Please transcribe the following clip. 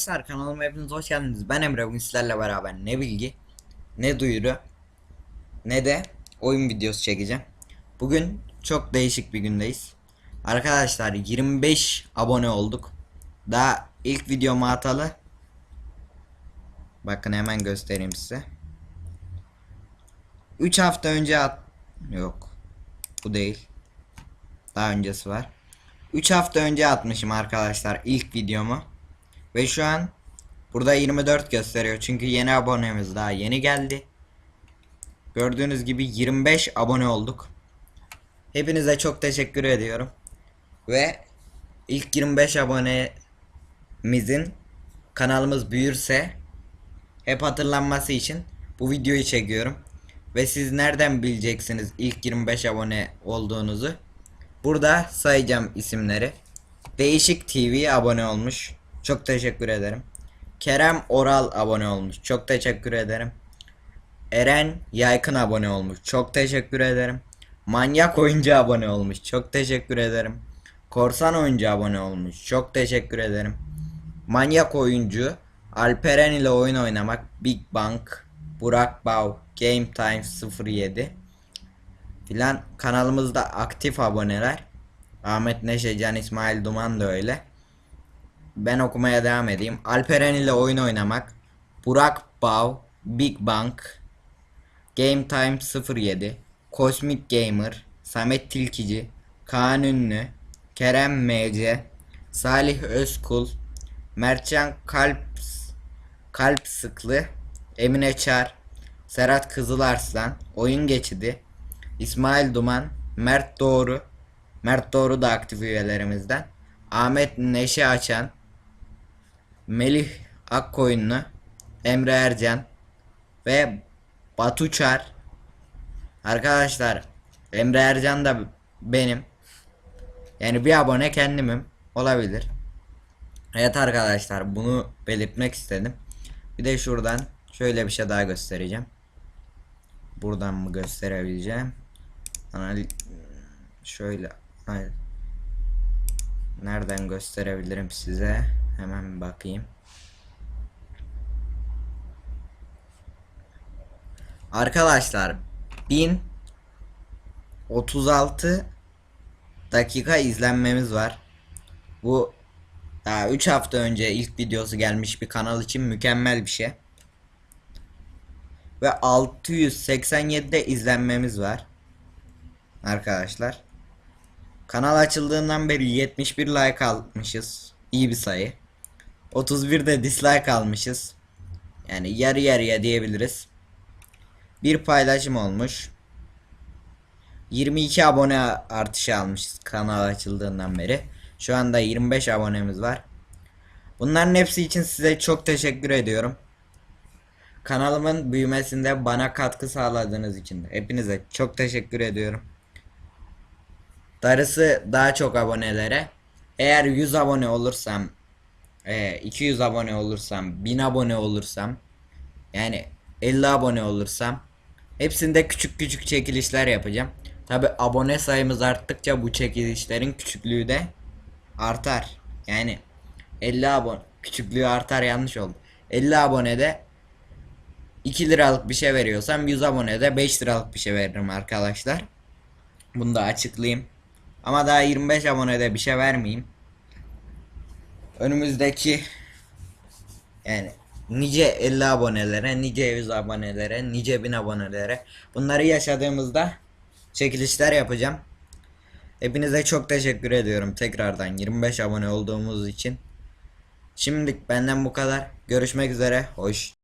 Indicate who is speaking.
Speaker 1: arkadaşlar kanalıma hepiniz hoş geldiniz. Ben Emre bugün sizlerle beraber ne bilgi, ne duyuru, ne de oyun videosu çekeceğim. Bugün çok değişik bir gündeyiz. Arkadaşlar 25 abone olduk. Daha ilk videomu atalı. Bakın hemen göstereyim size. 3 hafta önce at... Yok. Bu değil. Daha öncesi var. 3 hafta önce atmışım arkadaşlar ilk videomu. Ve şu an burada 24 gösteriyor. Çünkü yeni abonemiz daha yeni geldi. Gördüğünüz gibi 25 abone olduk. Hepinize çok teşekkür ediyorum. Ve ilk 25 abonemizin kanalımız büyürse hep hatırlanması için bu videoyu çekiyorum. Ve siz nereden bileceksiniz ilk 25 abone olduğunuzu? Burada sayacağım isimleri. Değişik TV abone olmuş. Çok teşekkür ederim. Kerem Oral abone olmuş. Çok teşekkür ederim. Eren Yaykın abone olmuş. Çok teşekkür ederim. Manyak oyuncu abone olmuş. Çok teşekkür ederim. Korsan oyuncu abone olmuş. Çok teşekkür ederim. Manyak oyuncu Alperen ile oyun oynamak Big Bang Burak Bav Game Time 07 filan kanalımızda aktif aboneler. Ahmet Neşecan, İsmail Duman da öyle. Ben okumaya devam edeyim. Alperen ile oyun oynamak. Burak Bav, Big Bang, Game Time 07, Cosmic Gamer, Samet Tilkici, Kaan Ünlü, Kerem MC, Salih Özkul, Mertcan Kalp Kalp Sıklı, Emine Çar, Serhat Kızılarslan, Oyun Geçidi, İsmail Duman, Mert Doğru, Mert Doğru da aktif üyelerimizden. Ahmet Neşe Açan, Melih Akkoyunlu, Emre Ercan ve Batu Çar. Arkadaşlar Emre Ercan da benim. Yani bir abone kendimim. Olabilir. Evet arkadaşlar bunu belirtmek istedim. Bir de şuradan şöyle bir şey daha göstereceğim. Buradan mı gösterebileceğim? Anal şöyle. Nereden gösterebilirim size? Hemen bakayım. Arkadaşlar 1036 dakika izlenmemiz var. Bu daha 3 hafta önce ilk videosu gelmiş bir kanal için mükemmel bir şey. Ve 687'de izlenmemiz var. Arkadaşlar. Kanal açıldığından beri 71 like almışız. İyi bir sayı. 31 de dislike almışız. Yani yarı yarıya diyebiliriz. Bir paylaşım olmuş. 22 abone artışı almışız kanal açıldığından beri. Şu anda 25 abonemiz var. Bunların hepsi için size çok teşekkür ediyorum. Kanalımın büyümesinde bana katkı sağladığınız için hepinize çok teşekkür ediyorum. Darısı daha çok abonelere. Eğer 100 abone olursam, e, 200 abone olursam, 1000 abone olursam, yani 50 abone olursam, hepsinde küçük küçük çekilişler yapacağım. Tabi abone sayımız arttıkça bu çekilişlerin küçüklüğü de artar. Yani 50 abone küçüklüğü artar yanlış oldu. 50 abonede 2 liralık bir şey veriyorsam 100 abonede 5 liralık bir şey veririm arkadaşlar. Bunu da açıklayayım. Ama daha 25 abonede bir şey vermeyeyim. Önümüzdeki yani nice 50 abonelere, nice 100 abonelere, nice 1000 abonelere bunları yaşadığımızda çekilişler yapacağım. Hepinize çok teşekkür ediyorum tekrardan 25 abone olduğumuz için. Şimdilik benden bu kadar. Görüşmek üzere. Hoş.